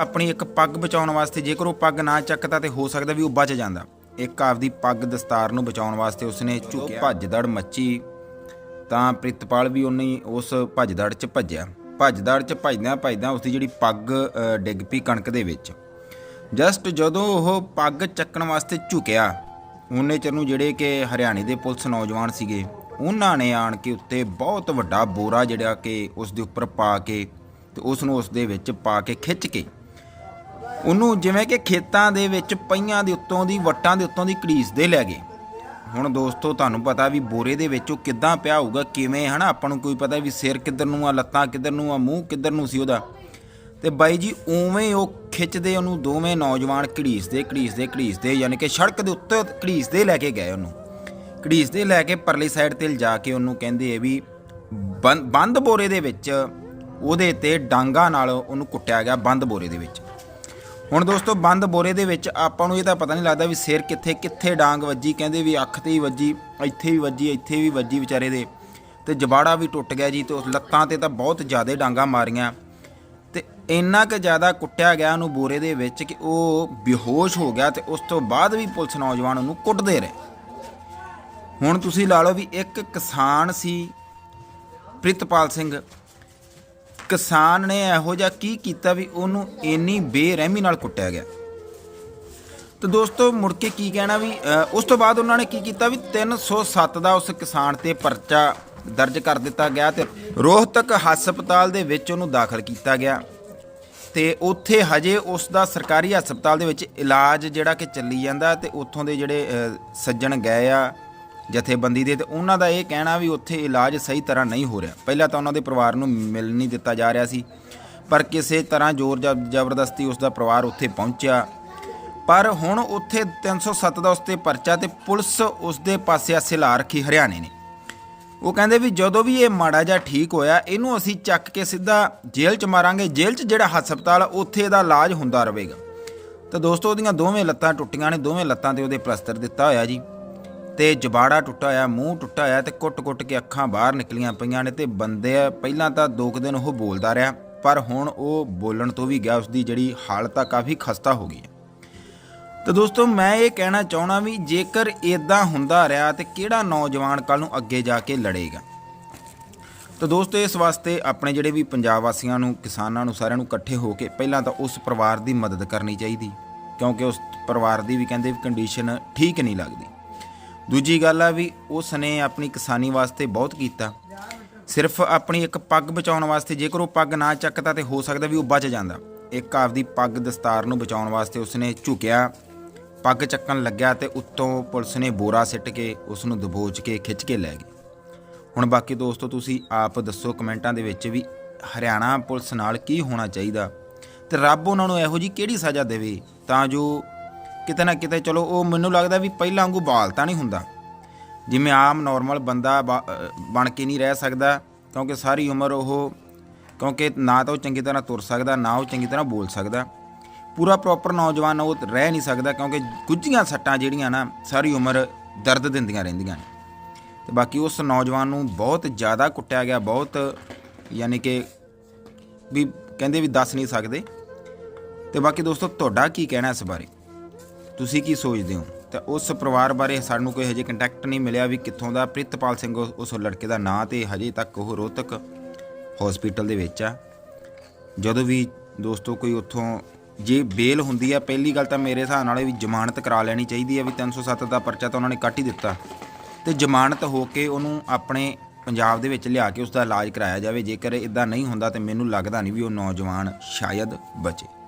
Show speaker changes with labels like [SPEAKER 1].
[SPEAKER 1] ਆਪਣੀ ਇੱਕ ਪੱਗ ਬਚਾਉਣ ਵਾਸਤੇ ਜੇਕਰ ਉਹ ਪੱਗ ਨਾ ਚੱਕਦਾ ਤੇ ਹੋ ਸਕਦਾ ਵੀ ਉਹ ਬਚ ਜਾਂਦਾ। ਇੱਕ ਆਪਦੀ ਪੱਗ ਦਸਤਾਰ ਨੂੰ ਬਚਾਉਣ ਵਾਸਤੇ ਉਸਨੇ ਝੁਕਿਆ। ਭੱਜਦੜ ਮੱਚੀ ਤਾਂ ਪ੍ਰਿਤਪਾਲ ਵੀ ਉਹਨੇ ਉਸ ਭੱਜਦੜ 'ਚ ਭੱਜਿਆ। ਭੱਜਦੜ 'ਚ ਭੱਜਦਿਆਂ ਭੱਜਦਿਆਂ ਉਸਦੀ ਜਿਹੜੀ ਪੱਗ ਡਿੱਗ ਪਈ ਕਣਕ ਦੇ ਵਿੱਚ। ਜਸਟ ਜਦੋਂ ਉਹ ਪੱਗ ਚੱਕਣ ਵਾਸਤੇ ਝੁਕਿਆ ਉਹਨੇ ਚਿਰ ਨੂੰ ਜਿਹੜੇ ਕਿ ਹਰਿਆਣੇ ਦੇ ਪੁਲਿਸ ਨੌਜਵਾਨ ਸੀਗੇ ਉਹਨਾਂ ਨੇ ਆਣ ਕੇ ਉੱਤੇ ਬਹੁਤ ਵੱਡਾ ਬੋਰਾ ਜਿਹੜਾ ਕਿ ਉਸ ਦੇ ਉੱਪਰ ਪਾ ਕੇ ਤੇ ਉਸ ਨੂੰ ਉਸ ਦੇ ਵਿੱਚ ਪਾ ਕੇ ਖਿੱਚ ਕੇ ਉਹਨੂੰ ਜਿਵੇਂ ਕਿ ਖੇਤਾਂ ਦੇ ਵਿੱਚ ਪਈਆਂ ਦੇ ਉੱਤੋਂ ਦੀ, ਵੱਟਾਂ ਦੇ ਉੱਤੋਂ ਦੀ ਘੜੀਸਦੇ ਲੈ ਗਏ। ਹੁਣ ਦੋਸਤੋ, ਤੁਹਾਨੂੰ ਪਤਾ ਵੀ ਬੋਰੇ ਦੇ ਵਿੱਚ ਉਹ ਕਿੱਦਾਂ ਪਿਆ ਹੋਊਗਾ, ਕਿਵੇਂ, ਹਨਾ? ਆਪਾਂ ਨੂੰ ਕੋਈ ਪਤਾ ਵੀ ਸਿਰ ਕਿੱਧਰ ਨੂੰ ਆ, ਲੱਤਾਂ ਕਿੱਧਰ ਨੂੰ ਆ, ਮੂੰਹ ਕਿੱਧਰ ਨੂੰ ਸੀ ਉਹਦਾ। ਤੇ ਬਾਈ ਜੀ, ਉਵੇਂ ਉਹ ਖਿੱਚਦੇ ਉਹਨੂੰ ਦੋਵੇਂ ਨੌਜਵਾਨ ਘੜੀਸਦੇ ਘੜੀਸਦੇ ਘੜੀਸਦੇ ਯਾਨੀ ਕਿ ਸੜਕ ਦੇ ਉੱਤੇ ਘੜੀਸਦੇ ਲੈ ਕੇ ਗਏ ਉਹਨੂੰ। ਘੜੀਸਦੇ ਲੈ ਕੇ ਪਰਲੀ ਸਾਈਡ ਤੇ ਲਿਜਾ ਕੇ ਉਹਨੂੰ ਕਹਿੰਦੇ ਇਹ ਵੀ ਬੰ- ਬੰਦ ਬੋਰੇ ਦੇ ਵਿੱਚ ਉਹਦੇ ਤੇ ਡਾਂਗਾ ਨਾਲ ਉਹਨੂੰ ਕੁੱਟਿਆ ਗਿਆ, ਬੰਦ ਬੋਰੇ ਦੇ ਵਿੱਚ। ਹੁਣ ਦੋਸਤੋ ਬੰਦ ਬੋਰੇ ਦੇ ਵਿੱਚ ਆਪਾਂ ਨੂੰ ਇਹ ਤਾਂ ਪਤਾ ਨਹੀਂ ਲੱਗਦਾ ਵੀ ਸਿਰ ਕਿੱਥੇ ਕਿੱਥੇ ਡਾਂਗ ਵੱਜੀ, ਕਹਿੰਦੇ ਵੀ ਅੱਖ ਤੇ ਹੀ ਵੱਜੀ, ਇੱਥੇ ਵੀ ਵੱਜੀ, ਇੱਥੇ ਵੀ ਵੱਜੀ ਵਿਚਾਰੇ ਦੇ। ਤੇ ਜਬਾੜਾ ਵੀ ਟੁੱਟ ਗਿਆ ਜੀ ਤੇ ਉਸ ਲੱਤਾਂ ਤੇ ਤਾਂ ਬਹੁਤ ਜ਼ਿਆਦਾ ਡਾਂਗਾ ਮਾਰੀਆਂ। ਤੇ ਇੰਨਾ ਕੁ ਜ਼ਿਆਦਾ ਕੁੱਟਿਆ ਗਿਆ ਉਹਨੂੰ ਬੋਰੇ ਦੇ ਵਿੱਚ ਕਿ ਉਹ ਬੇਹੋਸ਼ ਹੋ ਗਿਆ ਤੇ ਉਸ ਤੋਂ ਬਾਅਦ ਵੀ ਪੁਲਿਸ ਨੌਜਵਾਨ ਉਹਨੂੰ ਕੁੱਟਦੇ ਰਹੇ। ਹੁਣ ਤੁਸੀਂ ਲਾ ਲਓ ਵੀ ਇੱਕ ਕਿਸਾਨ ਸੀ, ਪ੍ਰਿਤਪਾਲ ਸਿੰਘ। ਕਿਸਾਨ ਨੇ ਇਹੋ ਜਿਹਾ ਕੀ ਕੀਤਾ ਵੀ ਉਹਨੂੰ ਇੰਨੀ ਬੇਰਹਿਮੀ ਨਾਲ ਕੁੱਟਿਆ ਗਿਆ? ਤੇ ਦੋਸਤੋ, ਮੁੜ ਕੇ ਕੀ ਕਹਿਣਾ ਵੀ ਉਸ ਤੋਂ ਬਾਅਦ ਉਹਨਾਂ ਨੇ ਕੀ ਕੀਤਾ ਵੀ 307 ਦਾ ਉਸ ਕਿਸਾਨ ਤੇ ਪਰਚਾ ਦਰਜ ਕਰ ਦਿੱਤਾ ਗਿਆ ਤੇ ਰੋਹਤਕ ਹਸਪਤਾਲ ਦੇ ਵਿੱਚ ਉਹਨੂੰ ਦਾਖਲ ਕੀਤਾ ਗਿਆ। ਤੇ ਉੱਥੇ ਹਜੇ ਉਸ ਦਾ ਸਰਕਾਰੀ ਹਸਪਤਾਲ ਦੇ ਵਿੱਚ ਇਲਾਜ ਜਿਹੜਾ ਕਿ ਚੱਲੀ ਜਾਂਦਾ ਤੇ ਉੱਥੋਂ ਦੇ ਜਿਹੜੇ ਸੱਜਣ ਗਏ ਆ ਜਥੇਬੰਦੀ ਦੇ ਤੇ ਉਹਨਾਂ ਦਾ ਇਹ ਕਹਿਣਾ ਵੀ ਉੱਥੇ ਇਲਾਜ ਸਹੀ ਤਰ੍ਹਾਂ ਨਹੀਂ ਹੋ ਰਿਹਾ। ਪਹਿਲਾਂ ਤਾਂ ਉਹਨਾਂ ਦੇ ਪਰਿਵਾਰ ਨੂੰ ਮਿਲ ਨਹੀਂ ਦਿੱਤਾ ਜਾ ਰਿਹਾ ਸੀ, ਪਰ ਕਿਸੇ ਤਰ੍ਹਾਂ ਜ਼ੋਰ ਜ਼ਬ- ਜ਼ਬਰਦਸਤੀ ਉਸ ਦਾ ਪਰਿਵਾਰ ਉੱਥੇ ਪਹੁੰਚਿਆ। ਪਰ ਹੁਣ ਉੱਥੇ 307 ਦਾ ਉਸ ਤੇ ਪਰਚਾ ਤੇ ਪੁਲਿਸ ਉਸ ਦੇ ਪਾਸੇ ਆਸੇ ਲਾ ਰੱਖੀ ਹਰਿਆਣੇ ਨੇ। ਉਹ ਕਹਿੰਦੇ ਵੀ ਜਦੋਂ ਵੀ ਇਹ ਮਾੜਾ ਜਿਹਾ ਠੀਕ ਹੋਇਆ, ਇਹਨੂੰ ਅਸੀਂ ਚੱਕ ਕੇ ਸਿੱਧਾ ਜੇਲ੍ਹ 'ਚ ਮਾਰਾਂਗੇ। ਜੇਲ੍ਹ 'ਚ ਜਿਹੜਾ ਹਸਪਤਾਲ ਉੱਥੇ ਇਹਦਾ ਇਲਾਜ ਹੁੰਦਾ ਰਹੇਗਾ। ਤਾਂ ਦੋਸਤੋ, ਉਹਦੀਆਂ ਦੋਵੇਂ ਲੱਤਾਂ ਟੁੱਟੀਆਂ ਨੇ, ਦੋਵੇਂ ਲੱਤਾਂ ਤੇ ਉਹਦੇ ਪਲਸਤਰ ਦਿੱਤਾ ਹੋਇਆ ਜੀ। ਤੇ ਜਬਾੜਾ ਟੁੱਟਾ ਹੋਇਆ, ਮੂੰਹ ਟੁੱਟਾ ਹੋਇਆ ਤੇ ਕੁੱਟ-ਕੁੱਟ ਕੇ ਅੱਖਾਂ ਬਾਹਰ ਨਿਕਲੀਆਂ ਪਈਆਂ ਨੇ ਤੇ ਬੰਦੇ ਪਹਿਲਾਂ ਤਾਂ ਦੋ ਕੁ ਦਿਨ ਉਹ ਬੋਲਦਾ ਰਿਹਾ, ਪਰ ਹੁਣ ਉਹ ਬੋਲਣ ਤੋਂ ਵੀ ਗਿਆ, ਉਸਦੀ ਜਿਹੜੀ ਹਾਲਤ ਆ ਕਾਫੀ ਖਸਤਾ ਹੋ ਗਈ ਹੈ। ਤਾਂ ਦੋਸਤੋ, ਮੈਂ ਇਹ ਕਹਿਣਾ ਚਾਹਣਾ ਵੀ ਜੇਕਰ ਇਦਾਂ ਹੁੰਦਾ ਰਿਹਾ ਤੇ ਕਿਹੜਾ ਨੌਜਵਾਨ ਕੱਲ ਨੂੰ ਅੱਗੇ ਜਾ ਕੇ ਲੜੇਗਾ? ਤਾਂ ਦੋਸਤੋ, ਇਸ ਵਾਸਤੇ ਆਪਣੇ ਜਿਹੜੇ ਵੀ ਪੰਜਾਬ ਵਾਸੀਆਂ ਨੂੰ, ਕਿਸਾਨਾਂ ਨੂੰ, ਸਾਰਿਆਂ ਨੂੰ ਇਕੱਠੇ ਹੋ ਕੇ ਪਹਿਲਾਂ ਤਾਂ ਉਸ ਪਰਿਵਾਰ ਦੀ ਮਦਦ ਕਰਨੀ ਚਾਹੀਦੀ, ਕਿਉਂਕਿ ਉਸ ਪਰਿਵਾਰ ਦੀ ਵੀ ਕਹਿੰਦੇ ਵੀ ਕੰਡੀਸ਼ਨ ਠੀਕ ਨਹੀਂ ਲੱਗਦੀ। ਦੂਜੀ ਗੱਲ ਆ ਵੀ ਉਸ ਨੇ ਆਪਣੀ ਕਿਸਾਨੀ ਵਾਸਤੇ ਬਹੁਤ ਕੀਤਾ। ਸਿਰਫ ਆਪਣੀ ਇੱਕ ਪੱਗ ਬਚਾਉਣ ਵਾਸਤੇ ਜੇਕਰ ਉਹ ਪੱਗ ਨਾ ਚੱਕਦਾ ਤੇ ਹੋ ਸਕਦਾ ਵੀ ਉਹ ਬਚ ਜਾਂਦਾ। ਇੱਕ ਆਪਦੀ ਪੱਗ ਦਸਤਾਰ ਨੂੰ ਬਚਾਉਣ ਵਾਸਤੇ ਉਸਨੇ ਝੁਕਿਆ, ਪੱਗ ਚੱਕਣ ਲੱਗਿਆ ਤੇ ਉੱਤੋਂ ਪੁਲਿਸ ਨੇ ਬੋਰਾ ਸਿੱਟ ਕੇ ਉਸ ਨੂੰ ਦਬੋਚ ਕੇ ਖਿੱਚ ਕੇ ਲੈ ਗਈ। ਹੁਣ ਬਾਕੀ ਦੋਸਤੋ ਤੁਸੀਂ ਆਪ ਦੱਸੋ ਕਮੈਂਟਾਂ ਦੇ ਵਿੱਚ ਵੀ ਹਰਿਆਣਾ ਪੁਲਿਸ ਨਾਲ ਕੀ ਹੋਣਾ ਚਾਹੀਦਾ ਤੇ ਰੱਬ ਉਹਨਾਂ ਨੂੰ ਇਹੋ ਜੀ ਕਿਹੜੀ ਸਜ਼ਾ ਦੇਵੇ ਤਾਂ ਜੋ ਕਿਤੇ ਨਾ ਕਿਤੇ ਚਲੋ ਉਹ ਮੈਨੂੰ ਲੱਗਦਾ ਵੀ ਪਹਿਲਾਂ ਵਾਂਗੂ ਬਾਲ ਤਾਂ ਨਹੀਂ ਹੁੰਦਾ। ਜਿਵੇਂ ਆਮ ਨਾਰਮਲ ਬੰਦਾ ਬ- ਬਣ ਕੇ ਨਹੀਂ ਰਹਿ ਸਕਦਾ, ਕਿਉਂਕਿ ਸਾਰੀ ਉਮਰ ਉਹ, ਕਿਉਂਕਿ ਨਾ ਤਾਂ ਉਹ ਚੰਗੀ ਤਰ੍ਹਾਂ ਤੁਰ ਸਕਦਾ, ਨਾ ਉਹ ਚੰਗੀ ਤਰ੍ਹਾਂ ਬੋਲ ਸਕਦਾ। ਪੂਰਾ ਪ੍ਰੋਪਰ ਨੌਜਵਾਨ ਉਹ ਰਹਿ ਨਹੀਂ ਸਕਦਾ, ਕਿਉਂਕਿ ਗੁੱਝੀਆਂ ਸੱਟਾਂ ਜਿਹੜੀਆਂ ਨਾ ਸਾਰੀ ਉਮਰ ਦਰਦ ਦਿੰਦੀਆਂ ਰਹਿੰਦੀਆਂ ਨੇ। ਤੇ ਬਾਕੀ ਉਸ ਨੌਜਵਾਨ ਨੂੰ ਬਹੁਤ ਜ਼ਿਆਦਾ ਕੁੱਟਿਆ ਗਿਆ, ਬਹੁਤ ਯਾਨੀ ਕਿ ਵੀ ਕਹਿੰਦੇ ਵੀ ਦੱਸ ਨਹੀਂ ਸਕਦੇ। ਤੇ ਬਾਕੀ ਦੋਸਤੋ, ਤੁਹਾਡਾ ਕੀ ਕਹਿਣਾ ਇਸ ਬਾਰੇ? ਤੁਸੀਂ ਕੀ ਸੋਚਦੇ ਹੋ? ਤਾਂ ਉਸ ਪਰਿਵਾਰ ਬਾਰੇ ਸਾਨੂੰ ਕੋਈ ਹਜੇ ਕੰਟੈਕਟ ਨਹੀਂ ਮਿਲਿਆ ਵੀ ਕਿੱਥੋਂ ਦਾ ਪ੍ਰਿਤਪਾਲ ਸਿੰਘ ਉਸ ਲੜਕੇ ਦਾ ਨਾਂ ਤੇ ਹਜੇ ਤੱਕ ਉਹ ਰੋਹਤਕ ਹਸਪੀਟਲ ਦੇ ਵਿੱਚ ਆ। ਜਦੋਂ ਵੀ ਦੋਸਤੋ ਕੋਈ ਉੱਥੋਂ ਜੇ ਬੇਲ ਹੁੰਦੀ ਆ, ਪਹਿਲੀ ਗੱਲ ਤਾਂ ਮੇਰੇ ਹਿਸਾਬ ਨਾਲ ਵੀ ਜ਼ਮਾਨਤ ਕਰਾ ਲੈਣੀ ਚਾਹੀਦੀ ਹੈ ਵੀ 307 ਦਾ ਪਰਚਾ ਤਾਂ ਉਹਨਾਂ ਨੇ ਕੱਟ ਹੀ ਦਿੱਤਾ। ਤੇ ਜ਼ਮਾਨਤ ਹੋ ਕੇ ਉਹਨੂੰ ਆਪਣੇ ਪੰਜਾਬ ਦੇ ਵਿੱਚ ਲਿਆ ਕੇ ਉਸ ਦਾ ਇਲਾਜ ਕਰਾਇਆ ਜਾਵੇ। ਜੇਕਰ ਇਦਾਂ ਨਹੀਂ ਹੁੰਦਾ ਤੇ ਮੈਨੂੰ ਲੱਗਦਾ ਨਹੀਂ ਵੀ ਉਹ ਨੌਜਵਾਨ ਸ਼ਾਇਦ ਬਚੇ।